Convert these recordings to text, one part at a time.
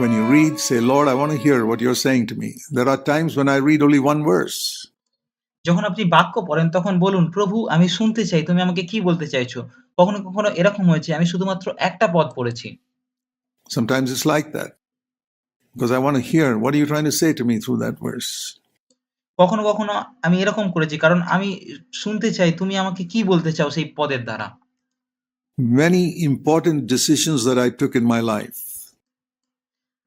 when you read, say, Lord, I want to hear what you're saying to me. There are times when I read only one verse. যখন আপনি বাক্য পড়েন তখন বলুন, "প্রভু আমি শুনতে চাই তুমি আমাকে কি বলতে চাইছো?" কখনো, কখনো এরকম হয়েছে আমি শুধুমাত্র একটা পদ পড়েছি। Sometimes it's like that. Because I want to hear what are you trying to say to me through that verse. কখনো, কখনো আমি এরকম করেছি কারণ আমি শুনতে চাই তুমি আমাকে কি বলতে চাও সেই পদের দ্বারা। Many important decisions that I took in my life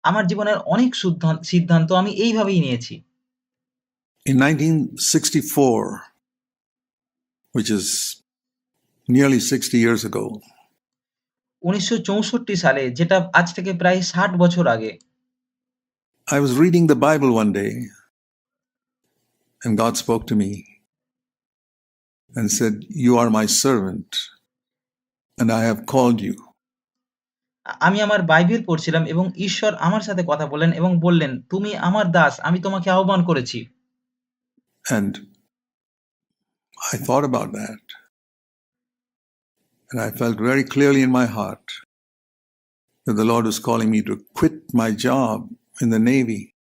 আমার জীবনের অনেক সুদ্ধান সিদ্ধান্ত আমি এইভাবেই নিয়েছি। in 1964, which is nearly 60 years ago, ১৯৬৪ সালে যেটা আজ থেকে প্রায় ৬০ বছর আগে I was reading the Bible one day and God spoke to me and said, You are my servant and I have called you. আমি আমার বাইবেল পড়ছিলাম এবং ঈশ্বর আমার সাথে কথা বললেন এবং বললেন, "তুমি আমার দাস, আমি তোমাকে আহ্বান করেছি।" And I thought about that. And I felt very clearly in my heart that the Lord was calling me to quit my job in the Navy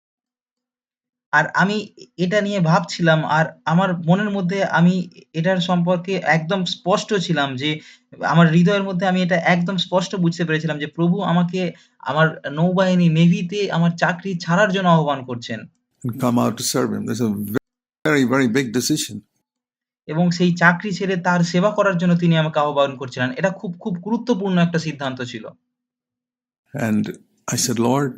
আর আমি এটা নিয়ে ভাবছিলাম আর আমার মনের মধ্যে আমি এটার সম্পর্কে একদম স্পষ্ট ছিলাম যে আমার হৃদয়ের মধ্যে আমি এটা একদম স্পষ্ট বুঝতে পেরেছিলাম যে প্রভু আমাকে আমার নৌবাহিনী নেভিতে আমার চাকরি ছাড়ার জন্য আহ্বান করছেন। come out to serve Him. That's a very, very big decision. এবং সেই চাকরি ছেড়ে তার সেবা করার জন্য তিনি আমাকে আহ্বান করছিলেন। এটা খুব, খুব গুরুত্বপূর্ণ একটা সিদ্ধান্ত ছিল। And I said, Lord,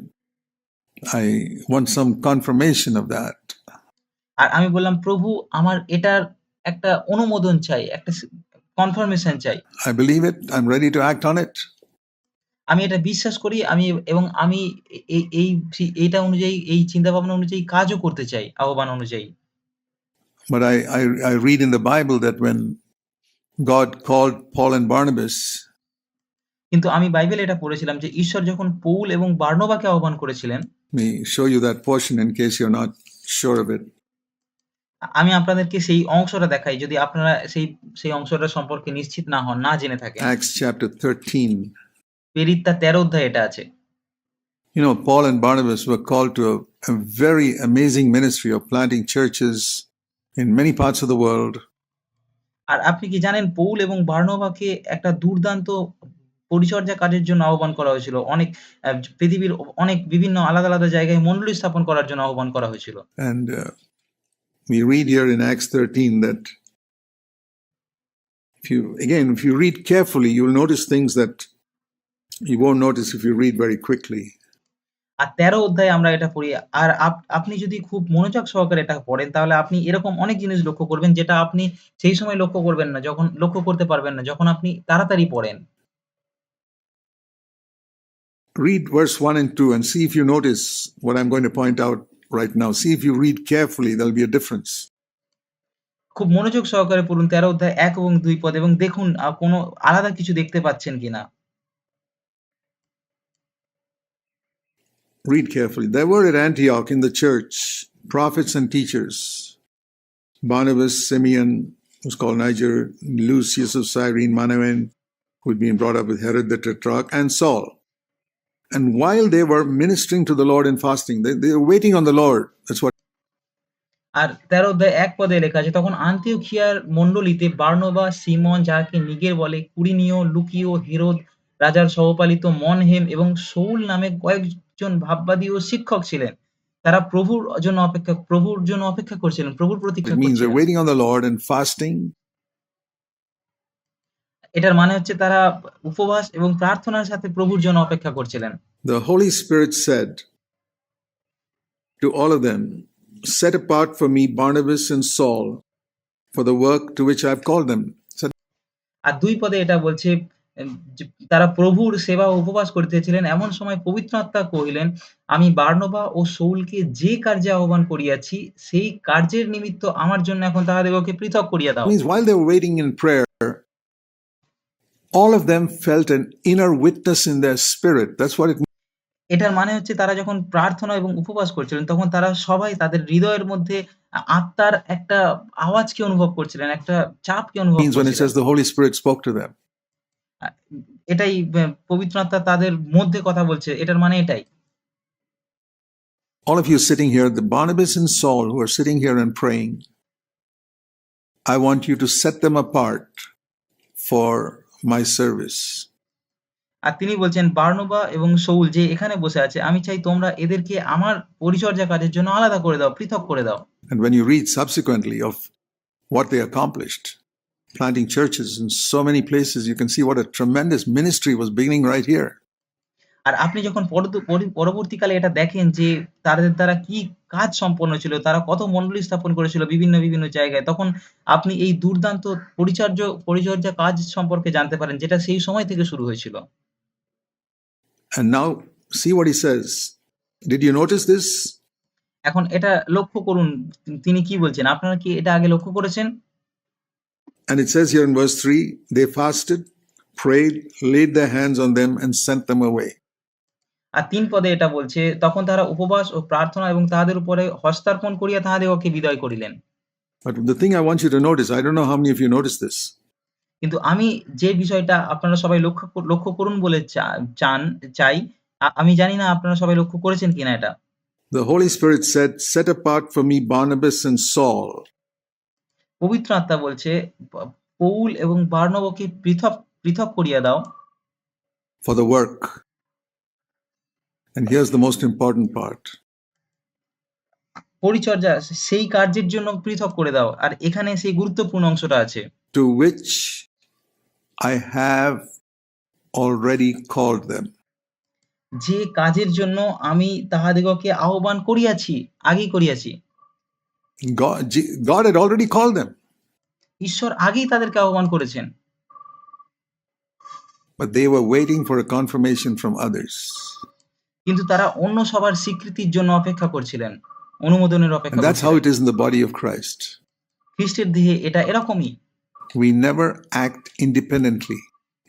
I want some confirmation of that. আর আমি বললাম, "প্রভু আমার এটার একটা অনুমোদন চাই, একটা কনফার্মেশন চাই। I believe it. I'm ready to act on it. আমি এটা বিশ্বাস করি আমি এবং আমি এই এই এইটা অনুযায়ী এই চিন্তা ভাবনা অনুযায়ী কাজও করতে চাই আহ্বান অনুযায়ী। But I, I, I read in the Bible that when God called Paul and Barnabas, কিন্তু আমি বাইবেলে এটা পড়েছিলাম যে ঈশ্বর যখন পৌল এবং বার্নবাকে আহ্বান করেছিলেন, me show you that portion in case you're not sure of it. আ আমি আপনাদেরকে সেই অংশটা দেখাই যদি আপনারা সেই সেই অংশটা সম্পর্কে নিশ্চিত না হন, না জেনে থাকেন। Acts chapter 13. পেরিত্তা ১৩ অধ্যায়ে এটা আছে। You know, Paul and Barnabas were called to a, a very amazing ministry of planting churches in many parts of the world. আর আপনি কি জানেন পৌল এবং বার্নবাকে একটা দুর্দান্ত পরিচর্যা কাজের জন্য আহ্বান করা হয়েছিল। অনেক পৃথিবীর অনেক বিভিন্ন আলাদা, আলাদা জায়গায় মণ্ডলী স্থাপন করার জন্য আহ্বান করা হয়েছিল। And uh, we read here in Acts 13 that if you, again, if you read carefully, you'll notice things that you won't notice if you read very quickly. আর ১৩ অধ্যায়ে আমরা এটা পড়ি। আর আপ আপনি যদি খুব মনোযোগ সহকারে এটা পড়েন তাহলে আপনি এরকম অনেক জিনিস লক্ষ্য করবেন যেটা আপনি সেই সময় লক্ষ্য করবেন না, যখন লক্ষ্য করতে পারবেন না, যখন আপনি তাড়াতাড়ি পড়েন। Read verse 1 and 2 and see if you notice what I'm going to point out right now. See if you read carefully, there'll be a difference. খুব মনোযোগ সহকারে পড়ুন ১৩ অধ্যায় ১ এবং ২ পদ এবং দেখুন আ কোনো আলাদা কিছু দেখতে পাচ্ছেন কিনা। Read carefully. There were at Antioch in the church prophets and teachers Barnabas, Simeon, who's called Niger, Lucius of Cyrene, Manaen, who had been brought up with Herod the Tetrarch, and Saul. And while they were ministering to the Lord and fasting, they, they were waiting on the Lord. That's what আর ১৩ অধ্যায় ১ পদে লেখা আছে, তখন আন্তিওখিয়ার মণ্ডলীতে Barnabas, Simon যাহাকে নিগের বলে, কুরিনীয়, লুকিয়, Herod, রাজার সহপালিত মনহেম এবং Seoul নামে কয়েকজন ভাববাদী ও শিক্ষক ছিলেন। তারা প্রভুর জন্য অপেক্ষা প্রভুর জন্য অপেক্ষা করছিলেন, প্রভুর প্রতীক্ষা করছিলেন। waiting on the Lord and fasting এটার মানে হচ্ছে তারা উপবাস এবং প্রার্থনার সাথে প্রভুর জন্য অপেক্ষা করছিলেন। The Holy Spirit said to all of them, Set apart for me Barnabas and Saul for the work to which I've called them. আর ২ পদে এটা বলছে তারা প্রভুর সেবা উপবাস করিতেছিলেন। এমন সময় পবিত্র আত্মা কহিলেন, আমি বার্নবা ও শৌলকে যে কার্যে আহ্বান করিয়াছি, সেই কার্যের নিমিত্ত আমার জন্য এখন তাহাদিগকে পৃথক করিয়া দাও। means while they were waiting in prayer, all of them felt an inner witness in their spirit. That's what it এটার মানে হচ্ছে তারা যখন প্রার্থনা এবং উপবাস করছিলেন, তখন তারা সবাই তাদের হৃদয়ের মধ্যে আত্মার একটা আওয়াজকে অনুভব করছিলেন, একটা চাপকে অনুভব means when it করছিলেন। says the Holy Spirit spoke to them. এটাই পবিত্র আত্মা তাদের মধ্যে কথা বলছে। এটার মানে এটাই। all of you sitting here, the Barnabas and Saul who are sitting here and praying, I want you to set them apart for my service. আর তিনি বলছেন বার্নবা এবং শৌল যে এখানে বসে আছে আমি চাই তোমরা এদেরকে আমার পরিচর্যা কাজের জন্য আলাদা করে দাও পৃথক করে দাও And when you read subsequently of what they accomplished, planting churches in so many places, you can see what a tremendous ministry was beginning right here. আর আপনি যখন পরবর্তীকালে এটা দেখেন যে তাদের দ্বারা কি কাজ সম্পন্ন ছিল তারা কত মন্ডলী স্থাপন করেছিল বিভিন্ন বিভিন্ন জায়গায় তখন আপনি এই দুর্দান্ত পরিচর্য পরিচর্যা কাজ সম্পর্কে জানতে পারেন যেটা সেই সময় থেকে শুরু হয়েছিল And now, see what he says. Did you notice this? এখন এটা লক্ষ্য করুন তিনি কি বলছেন আপনারা কি এটা আগে লক্ষ্য করেছেন And it says here in verse 3 they fasted, prayed, laid their hands on them, and sent them away. আর তিন পদে এটা বলছে তখন তারা উপবাস ও প্রার্থনা এবং তাহাদের উপরে হস্তার্পণ করিয়া তাহাদিগকে বিদায় করিলেন But the thing I want you to notice, I don't know how many of you noticed this. কিন্তু আমি যে বিষয়টা আপনারা সবাই লক্ষ্য লক্ষ্য করুন বলে চান চাই আমি জানি না আপনারা সবাই লক্ষ্য করেছেন কিনা এটা The Holy Spirit said, Set apart for me Barnabas and Saul পবিত্র আত্মা বলছে পৌল এবং বার্নবকে পৃথক পৃথক করিয়া দাও for the work. And here's the most important part পরিচর্যা সেই কার্যের জন্য পৃথক করে দাও আর এখানে সেই গুরুত্বপূর্ণ অংশটা আছে to which I have already called them. যে কাজের জন্য আমি তাহাদিগকে আহ্বান করিয়াছি আগেই করিয়াছি God, G- God had already called them, ঈশ্বর আগেই তাদেরকে আহ্বান করেছেন but they were waiting for a confirmation from others. কিন্তু তারা অন্য সবার স্বীকৃতির জন্য অপেক্ষা করছিলেন অনুমোদনের অপেক্ষা is in the body of Christ. খ্রিস্টের দেহে এটা এরকমই We never act independently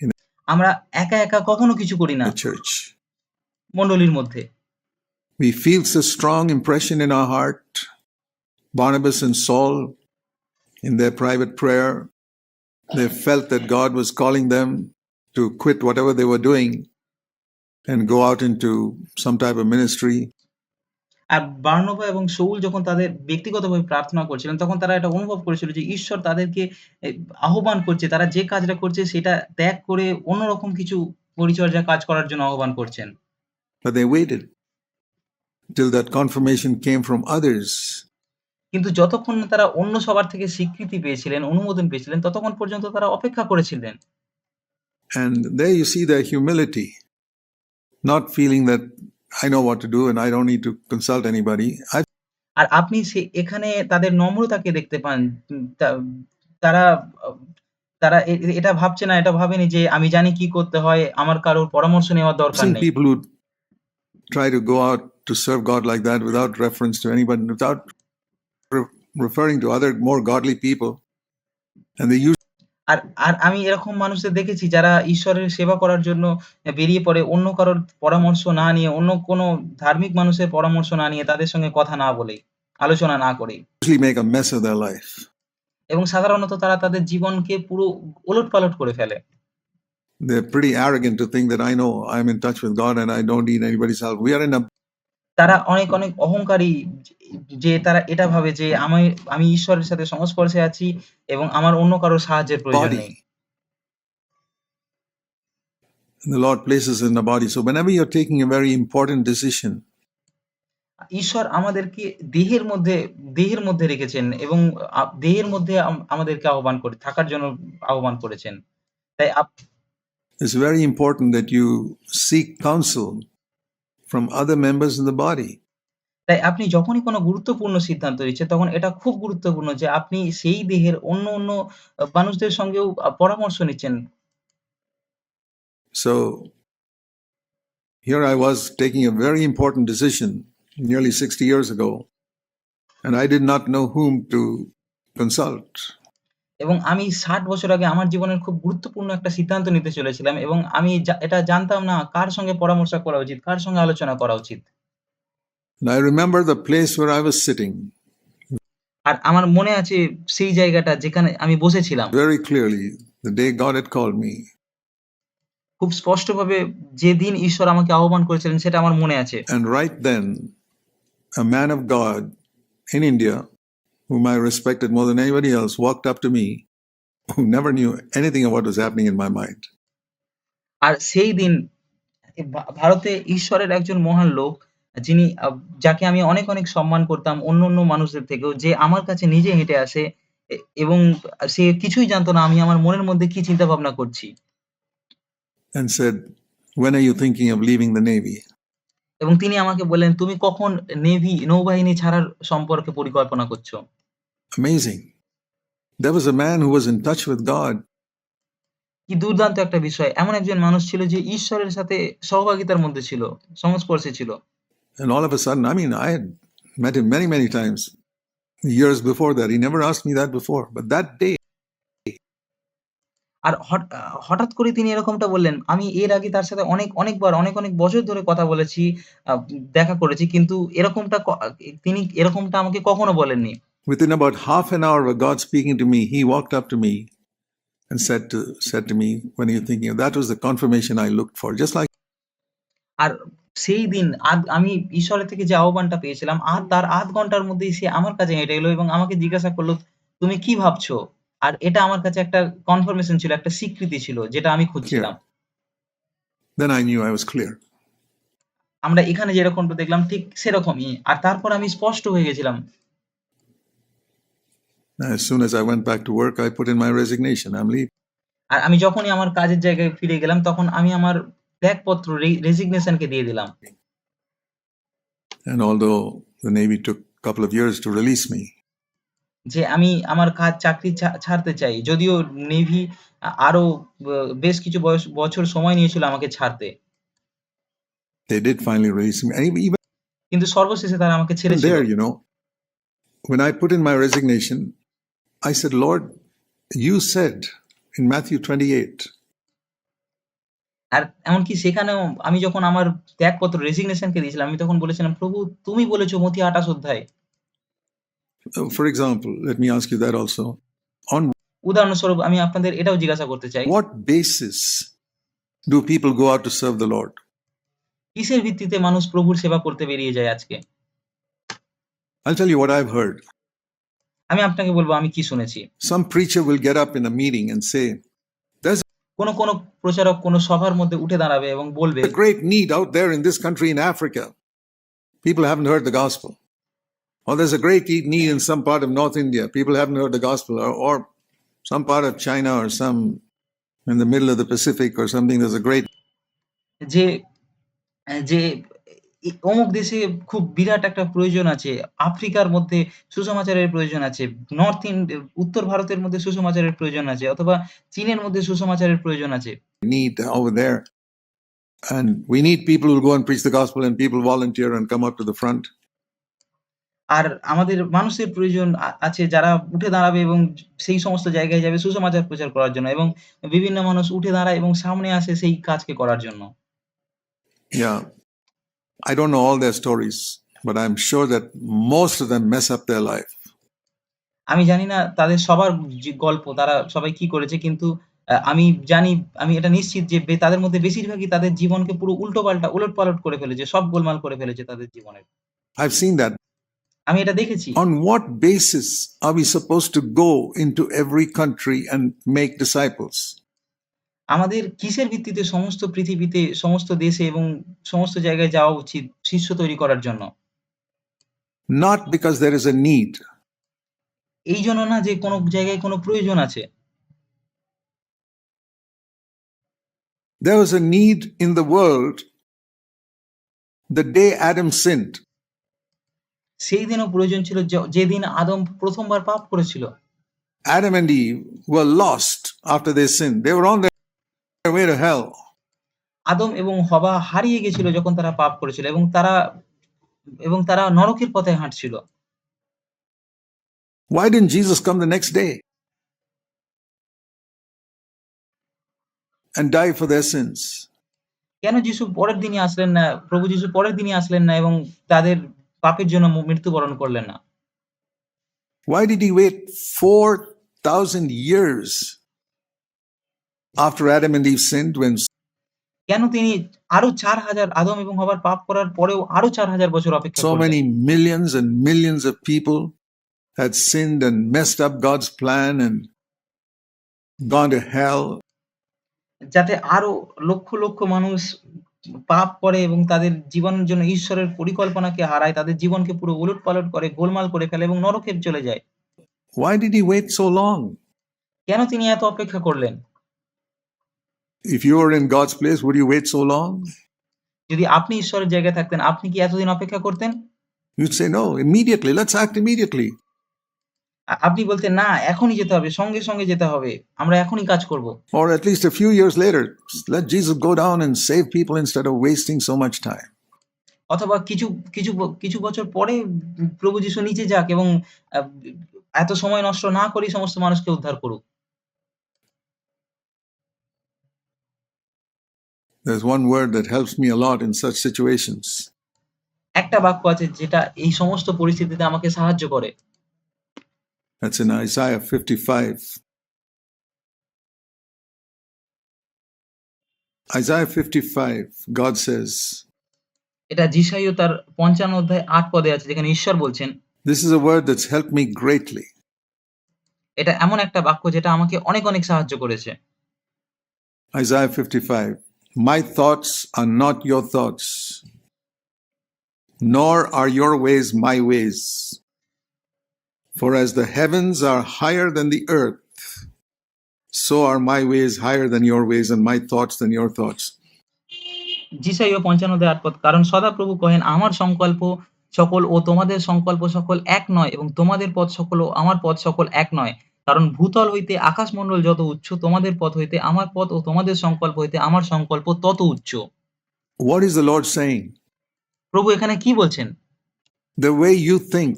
in আমরা একা একা কখনো কিছু করি না church. মণ্ডলীর মধ্যে We feel a strong impression in our heart. Barnabas and Saul, in their private prayer, they felt that God was calling them to quit whatever they were doing and go out into some type of ministry. আর বার্নবা এবং Saul যখন তাদের ব্যক্তিগতভাবে প্রার্থনা করছিলেন তখন তারা এটা অনুভব করেছিল যে ঈশ্বর তাদেরকে আহ্বান করছে তারা যে কাজটা করছে সেটা ত্যাগ করে অন্যরকম কিছু পরিচর্যা কাজ করার জন্য আহ্বান করছেন But they waited till that confirmation came from others. কিন্তু যতক্ষণ না তারা অন্য সবার থেকে স্বীকৃতি পেয়েছিলেন অনুমোদন পেয়েছিলেন ততক্ষণ পর্যন্ত তারা অপেক্ষা করেছিলেন And there you see their humility, not feeling that I know what to do and I don't need to consult anybody. I আর আপনি সে এখানে তাদের নম্রতাকে দেখতে পান উম, তা- তারা আহ, তারা এ- এ- এটা ভাবছে না এটা ভাবেনি যে আমি জানি কি করতে হয় আমার কারোর পরামর্শ নেওয়ার I've দরকার seen নেই people who try to go out to serve God like that without reference to anybody, without re- referring to other more godly people. And they use আর আর আমি এরকম মানুষদের দেখেছি যারা ঈশ্বরের সেবা করার জন্য বেরিয়ে পড়ে অন্য কারোর পরামর্শ না নিয়ে অন্য কোনো ধার্মিক মানুষের পরামর্শ না নিয়ে তাদের সঙ্গে কথা না বলে আলোচনা না করে usually make a mess of their life. এবং সাধারণত তারা তাদের জীবনকে পুরো ওলট পালট করে ফেলে They're pretty arrogant to think that I know I'm in touch with God and I don't need anybody's help. We are in a তারা অনেক অনেক অহংকারী যে- তারা এটা ভাবে যে আমি আমি ঈশ্বরের সাথে সংস্পর্শে আছি এবং আমার অন্য কারোর সাহায্যের প্রয়োজন নেই the Lord places in the body. So whenever you're taking a very important decision, ঈশ্বর আমাদেরকে দেহের মধ্যে দেহের মধ্যে রেখেছেন এবং দেহের মধ্যে আম- আমাদেরকে আহ্বান করে থাকার জন্য আহ্বান করেছেন তাই it's very important that you seek counsel from other members in the body. তাই আপনি যখনই কোনো গুরুত্বপূর্ণ সিদ্ধান্ত নিচ্ছেন তখন এটা খুব গুরুত্বপূর্ণ যে আপনি সেই দেহের অন্য অন্য মানুষদের সঙ্গেও পরামর্শ নিচ্ছেন So here I was taking a very important decision nearly 60 years ago, and I did not know whom to consult. এবং আমি ষাট বছর আগে আমার জীবনের খুব গুরুত্বপূর্ণ একটা সিদ্ধান্ত নিতে চলেছিলাম এবং আমি এটা জানতাম না কার সঙ্গে পরামর্শ করা উচিত কার সঙ্গে আলোচনা করা উচিত And I remember the place where I was sitting আর আমার মনে আছে সেই জায়গাটা যেখানে আমি বসেছিলাম very clearly the day God had called me. খুব স্পষ্টভাবে যেদিন ঈশ্বর আমাকে আহ্বান করেছিলেন সেটা আমার মনে আছে And right then, a man of God in India, whom I respected more than anybody else, walked up to me, who never knew anything of what was happening in my mind. আর সেই দিন ভারতে ঈশ্বরের একজন মহান লোক যিনি যাকে আমি অনেক, অনেক সম্মান করতাম অন্য, অন্য মানুষদের থেকেও যে আমার কাছে নিজে হেঁটে আসে এবং সে কিছুই জানতো না আমি আমার মনের মধ্যে কি চিন্তা ভাবনা করছি। and said, When are you thinking of leaving the Navy? এবং তিনি আমাকে বললেন, "তুমি কখন নেভি নৌবাহিনী ছাড়ার সম্পর্কে পরিকল্পনা করছ?" Amazing. There was a man who was in touch with God. কি দুর্দান্ত একটা বিষয়। এমন একজন মানুষ ছিল যে ঈশ্বরের সাথে সহভাগিতার মধ্যে ছিল, সংস্পর্শে ছিল। And all of a sudden, I mean, I had met him many, many times years before that. He never asked me that before. But that day, আর হঠ হঠাৎ করে তিনি এরকমটা বললেন। আমি এর আগে তার সাথে অনেক, অনেকবার অনেক, অনেক বছর ধরে কথা বলেছি, দেখা করেছি। কিন্তু এরকমটা তিনি এরকমটা আমাকে কখনো বলেননি। within about half an hour of God speaking to me, he walked up to me and said to said to me, When you thinking that was the confirmation I looked for. Just like আর সেই দিন আদ আমি ঈশ্বরের থেকে যে আহ্বানটা পেয়েছিলাম, আর তার আধ ঘণ্টার মধ্যেই সে আমার কাছে হেঁটে এলো এবং আমাকে জিজ্ঞাসা করল "তুমি কি ভাবছ?" আর এটা আমার কাছে একটা কনফার্মেশন ছিল, একটা স্বীকৃতি ছিল যেটা আমি খুঁজছিলাম। then I knew I was clear. আমরা এখানে যেরকমটা দেখলাম ঠিক সেরকমই। আর তারপর আমি স্পষ্ট হয়ে গেছিলাম। As soon as I went back to work, I put in my resignation. I'm leaving. আর আমি যখনই আমার কাজের জায়গায় ফিরে গেলাম তখন আমি আমার ত্যাগপত্র রে রেজিগনেশন কে দিয়ে দিলাম। And although the Navy took a couple of years to release me, যে আমি আমার কাজ চাকরি ছা ছাড়তে চাই। যদিও নেভি আ আরো ব বেশ কিছু বয়স বছর সময় নিয়েছিল আমাকে ছাড়তে। they did finally release me. And even কিন্তু সর্বশেষে তারা আমাকে ছেড়েছিল। there, you know, when I put in my resignation, I said, Lord, you said in Matthew 28, আর এমনকি সেখানেও আমি যখন আমার ত্যাগপত্র রেজিগনেশন কে দিয়েছিলাম আমি তখন বলেছিলাম, "প্রভু তুমি বলেছ মথি ২৮ অধ্যায়ে" for example, let me ask you that also. On উদাহরণস্বরূপ আমি আপনাদের এটাও জিজ্ঞাসা করতে চাই, what basis do people go out to serve the lord কিসের ভিত্তিতে মানুষ প্রভুর সেবা করতে বেরিয়ে যায় আজকে? I'll tell you what I've heard. আমি আপনাকে বলব আমি কি শুনেছি। Some preacher will get up in a meeting and say, কোন, কোন প্রচারক কোন সভার মধ্যে উঠে দাঁড়াবে এবং বলবে, a great need out there in this country in Africa. People haven't heard the gospel. Or there's a great need in some part of North India. People haven't heard the gospel. Or, or some part of China or some in the middle of the Pacific or something. There's a great যে অ্যা যে এ অমুক দেশে খুব বিরাট একটা প্রয়োজন আছে। আফ্রিকার মধ্যে সুসমাচারের প্রয়োজন আছে। নর্থ ইন্ড উত্তর ভারতের মধ্যে সুসমাচারের প্রয়োজন আছে। অথবা চীনের মধ্যে সুসমাচারের প্রয়োজন আছে। need over there. And we need people who go and preach the gospel and people volunteer and come up to the front. আর আমাদের মানুষের প্রয়োজন আছে যারা উঠে দাঁড়াবে এবং সেই সমস্ত জায়গায় যাবে সুসমাচার প্রচার করার জন্য এবং বিভিন্ন মানুষ উঠে দাঁড়ায় এবং সামনে আসে সেই কাজকে করার জন্য। Yeah. I don't know all their stories, but I'm sure that most of them mess up their life. আমি জানি না তাদের সবার যে গল্প তারা সবাই কি করেছে কিন্তু আমি জানি আমি এটা নিশ্চিত যে তাদের মধ্যে বেশিরভাগই তাদের জীবনকে পুরো উল্টোপাল্টা উলটপালট করে ফেলেছে। সব গোলমাল করে ফেলেছে তাদের জীবনের। I've seen that. আমি এটা দেখেছি। On what basis are we supposed to go into every country and make disciples? আমাদের কিসের ভিত্তিতে সমস্ত পৃথিবীতে, সমস্ত দেশে এবং সমস্ত জায়গায় যাওয়া উচিত শিষ্য তৈরি করার জন্য? Not because there is a need, এইজন্য না যে কোন জায়গায় কোন প্রয়োজন আছে। There was a need in the world the day Adam sinned. সেই দিনও প্রয়োজন ছিল যেদিন আদম প্রথমবার পাপ করেছিল। Adam and Eve were lost after they sinned. They were on their way to hell. আদম এবং হবা হারিয়ে গেছিল যখন তারা পাপ করেছিল এবং তারা এবং তারা নরকের পথে হাঁটছিল। Why didn't Jesus come the next day and die for their sins? কেন যিশু পরের দিনই আসলেন না? প্রভু যিশু পরের দিনই আসলেন না এবং তাদের পাপের জন্য মৃত্যুবরণ করলেন না? Why did he wait 4,000 years after Adam and Eve sinned when কেন তিনি আরও ৪০০০ আদম এবং হওয়ার পাপ করার পরেও আরও ৪০০০ বছর অপেক্ষা So many millions and millions of people had sinned and messed up God's plan and gone to hell. যাতে আরও লক্ষ, লক্ষ মানুষ পাপ করে এবং তাদের জীবনের জন্য ঈশ্বরের পরিকল্পনাকে হারায়, তাদের জীবনকে পুরো ওলটপালট করে, গোলমাল করে ফেলে এবং নরকে চলে যায়। Why did he wait so long? কেন তিনি এত অপেক্ষা করলেন? If you were in God's place, would you wait so long? যদি আপনি ঈশ্বরের জায়গায় থাকতেন, আপনি কি এতদিন অপেক্ষা করতেন? You'd say, no, immediately. Let's act immediately. আ আপনি বলতেন, "না, এখনই যেতে হবে, সঙ্গে, সঙ্গে যেতে হবে। আমরা এখনই কাজ করব।" Or at least a few years later, let Jesus go down and save people instead of wasting so much time. অথবা কিছু, কিছু ব কিছু বছর পরে উম প্রভু যিশু নিজে যাক এবং আ এত সময় নষ্ট না করেই সমস্ত মানুষকে উদ্ধার করুক। There's one word that helps me a lot in such situations. একটা বাক্য আছে যেটা এই সমস্ত পরিস্থিতিতে আমাকে সাহায্য করে। That's in Isaiah 55. Isaiah 55, God says, এটা যিশাইও তার ৫৫ অধ্যায় ৮ পদে আছে যেখানে ঈশ্বর বলছেন, This is a word that's helped me greatly. এটা এমন একটা বাক্য যেটা আমাকে অনেক, অনেক সাহায্য করেছে। Isaiah 55 My thoughts are not your thoughts, nor are your ways my ways. For as the heavens are higher than the earth, so are my ways higher than your ways, and my thoughts than your thoughts. যিশাইও ৫৫ অধ্যায় ৮ পদ কারণ সদাপ্রভু কহেন, আমার সংকল্প সকল ও তোমাদের সংকল্প সকল এক নয় এবং তোমাদের পথ সকল ও আমার পথ সকল এক নয়। কারণ ভূতল হইতে আকাশমণ্ডল যত উচ্চ তোমাদের পথ হইতে আমার পথ ও তোমাদের সংকল্প হইতে আমার সংকল্প তত উচ্চ। What is the Lord saying? প্রভু এখানে কি বলছেন? The way you think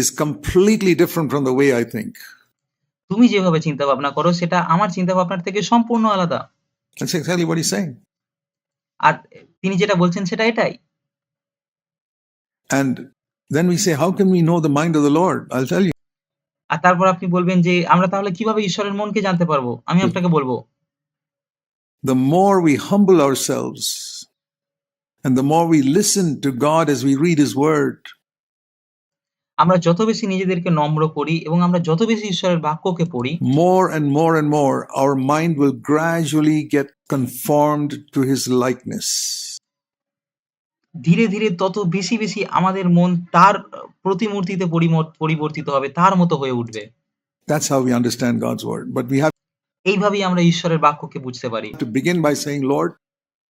is completely different from the way I think. তুমি যেভাবে চিন্তা ভাবনা করো সেটা আমার চিন্তা ভাবনার থেকে সম্পূর্ণ আলাদা। That's exactly what he's saying. আর তিনি যেটা বলছেন সেটা এটাই। And then we say, How can we know the mind of the Lord? I'll tell you. আর তারপর আপনি বলবেন যে আমরা তাহলে কীভাবে ঈশ্বরের মনকে জানতে পারব? আমি আপনাকে বলব The more we humble ourselves and the more we listen to God as we read his word, আমরা যত বেশি নিজেদেরকে নম্র করি এবং আমরা যত বেশি ঈশ্বরের বাক্যকে পড়ি, more and more and more, our mind will gradually get conformed to his likeness. ধীরে, ধীরে তত বেশি, বেশি আমাদের মন তার প্রতিমূর্তিতে পরিবর্তিত হবে, তার মতো হয়ে উঠবে। That's how we understand God's word. But we have এইভাবেই আমরা ঈশ্বরের বাক্যকে বুঝতে পারি। to begin by saying, Lord,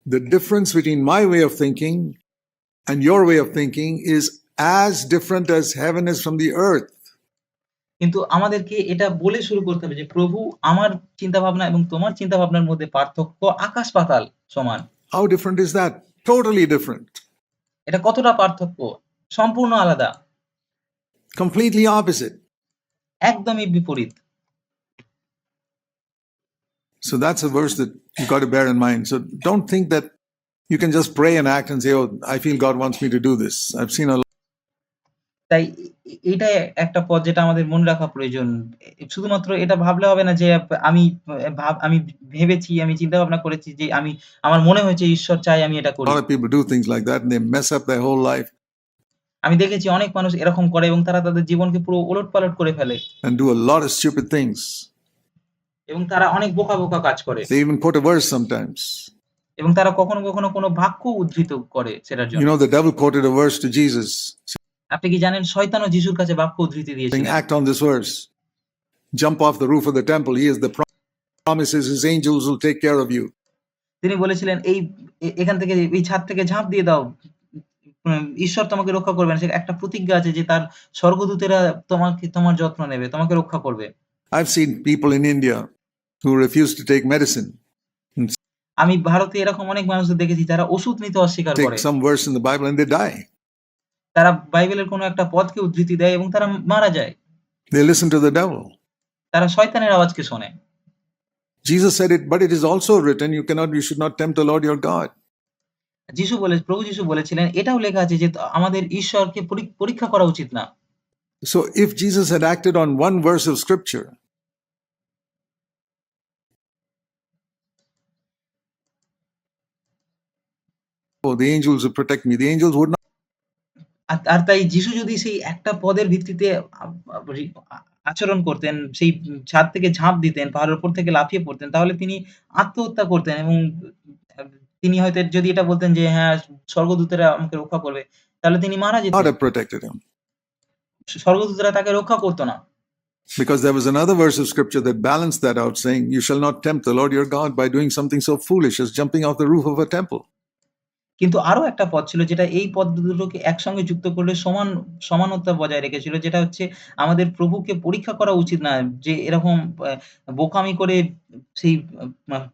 the difference between my way of thinking and your way of thinking is as different as heaven is from the earth. কিন্তু আমাদেরকে এটা বলে শুরু করতে হবে যে প্রভু আমার চিন্তাভাবনা এবং তোমার চিন্তাভাবনার মধ্যে পার্থক্য আকাশ-পাতাল সমান। How different is that? Totally different. এটা কতটা পার্থক্য? সম্পূর্ণ আলাদা। Completely opposite. একদমই বিপরীত। So that's a verse that you've got to bear in mind. So don't think that you can just pray and act and say, Oh, I feel God wants me to do this. I've seen a lot. তাই এ এটাই একটা পথ যেটা আমাদের মনে রাখা প্রয়োজন। শুধুমাত্র এটা ভাবলে হবে না যে আমি ভাব আমি ভেবেছি, আমি চিন্তা ভাবনা করেছি যে আমি আমার মনে হয়েছে ঈশ্বর চাই আমি এটা করি। lot of people do things like that and they mess up their whole life আমি দেখেছি অনেক মানুষ এরকম করে এবং তারা তাদের জীবনকে পুরো ওলটপালট করে ফেলে and do a lot of stupid things. এবং তারা অনেক বোকা, বোকা কাজ করে। They even quote a verse sometimes. এবং তারা কখনো, কখনো কোনো বাক্য উদ্ধৃত করে সেটার You জন্য। know, the devil quoted a verse to Jesus আপনি কি জানেন শয়তানও যিশুর কাছে বাক্য উদ্ধৃতি দিয়েছেন act on this words jump off the roof of the temple he is the promises his angels will take care of you তিনি বলেছিলেন এই এখান থেকে এই ছাদ থেকে ঝাঁপ দিয়ে দাও। ঈশ্বর তোমাকে রক্ষা করবেন। সে একটা প্রতিজ্ঞা আছে যে তার স্বর্গদূতেরা তোমাকে তোমার যত্ন নেবে তোমাকে রক্ষা করবে। I have seen people in India who refuse to take medicine আমি ভারতে এরকম অনেক মানুষ দেখেছি যারা ওষুধ নিতে অস্বীকার করে। Some verse in the Bible and they die তারা বাইবেলের কোনো একটা পদকে উদ্ধৃতি দেয় এবং তারা মারা যায়। They listen to the devil. তারা শয়তানের আওয়াজকে শোনে। Jesus said it, but it is also written, you cannot, you should not tempt the Lord your God. যিশু বলে প্রভু যিশু বলেছিলেন এটাও লেখা আছে যে আমাদের ঈশ্বরকে পরী পরীক্ষা করা উচিত না। So if Jesus had acted on one verse of scripture, oh, the angels will protect me. The angels would not. আর তাই যিশু যদি সেই একটা পদের ভিত্তিতে আচরণ করতেন, সেই ছাদ থেকে ঝাঁপ দিতেন, পাহাড়ের উপর থেকে লাফিয়ে পড়তেন, তাহলে তিনি আত্মহত্যা করতেন এবং তিনি হয়তো যদি এটা বলতেন যে, "হ্যাঁ, স্বর্গদূতেরা আমাকে রক্ষা করবে।" তাহলে তিনি মারা যেতেন। স্বর্গদূতরা তাকে রক্ষা করত না। Because there was another verse of scripture that balanced that out, saying, You shall not tempt the Lord your God by doing something so foolish as jumping off the roof of a temple. কিন্তু আরও একটা পদ ছিল যেটা এই পদ দুটোকে একসঙ্গে যুক্ত করলে সমান সমানতা বজায় রেখেছিল। যেটা হচ্ছে আমাদের প্রভুকে পরীক্ষা করা উচিত না। যে এরকম বোকামি করে সেই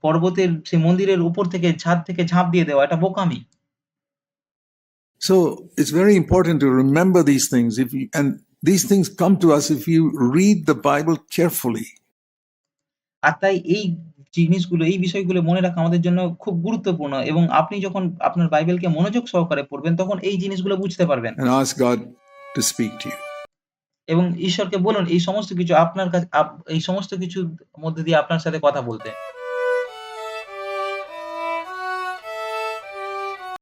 পর্বতের সেই মন্দিরের উপর থেকে ছাদ থেকে ঝাঁপ দিয়ে দেওয়া এটা বোকামি। So it's very important to remember these things. If you, and these things come to us if you read the Bible carefully. আর তাই এই জিনিসগুলো, এই বিষয়গুলো মনে রাখা আমাদের জন্য খুব গুরুত্বপূর্ণ এবং আপনি যখন আপনার বাইবেলকে মনোযোগ সহকারে পড়বেন তখন এই জিনিসগুলো বুঝতে পারবেন। and ask God to speak to you. এবং ঈশ্বরকে বলুন এই সমস্ত কিছু আপনার কাছে এই সমস্ত কিছুর মধ্যে দিয়ে আপনার সাথে কথা বলতে।